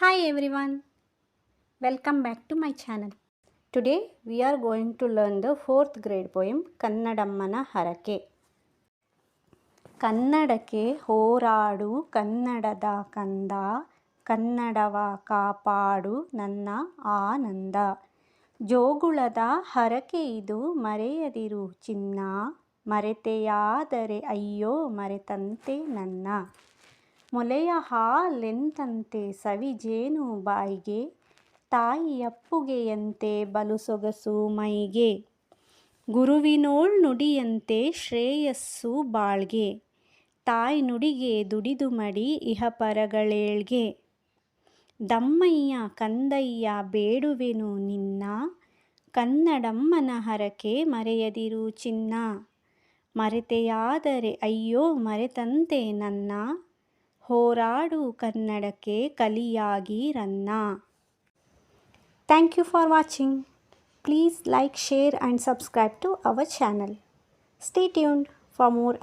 Hi everyone, welcome back to my channel. Today we are going to learn the fourth grade poem ಕನ್ನಡಮ್ಮನ ಹರಕೆ ಕನ್ನಡಕ್ಕೆ ಹೋರಾಡು ಕನ್ನಡದ ಕಂದ ಕನ್ನಡವ ಕಾಪಾಡು ನನ್ನ ಆನಂದ ಜೋಗುಳದ ಹರಕೆ ಇದು ಮರೆಯದಿರು ಚಿನ್ನ ಮರೆತೆಯಾದರೆ ಅಯ್ಯೋ ಮರೆತಂತೆ ನನ್ನ. ಮೊಲೆಯ ಹಾಲೆಂತಂತೆ ಸವಿಜೇನು ಬಾಯಿಗೆ? ತಾಯಿಯಪ್ಪುಗೆಯಂತೆ ಬಲು ಸೊಗಸು ಮೈಗೆ. ಗುರುವಿನೋಳ್ ನುಡಿಯಂತೆ ಶ್ರೇಯಸ್ಸು ಬಾಳ್ಗೆ. ತಾಯಿ ನುಡಿಗೆ ದುಡಿದು ಮಡಿ ಇಹಪರಗಳೇಳ್ಗೆ ದಮ್ಮಯ್ಯ ಕಂದಯ್ಯ ಬೇಡುವೆನು ನಿನ್ನ. ಕನ್ನಡಮ್ಮನ ಹರಕೆ ಮರೆಯದಿರು ಚಿನ್ನ. ಮರೆತೆಯಾದರೆ ಅಯ್ಯೋ ಮರೆತಂತೆ ನನ್ನ. ಹೋರಾಡು ಕನ್ನಡಕ್ಕೆ ಕಲಿಯಾಗಿ ರನ್ನ. Thank you for watching please like share and subscribe to our channel stay tuned for more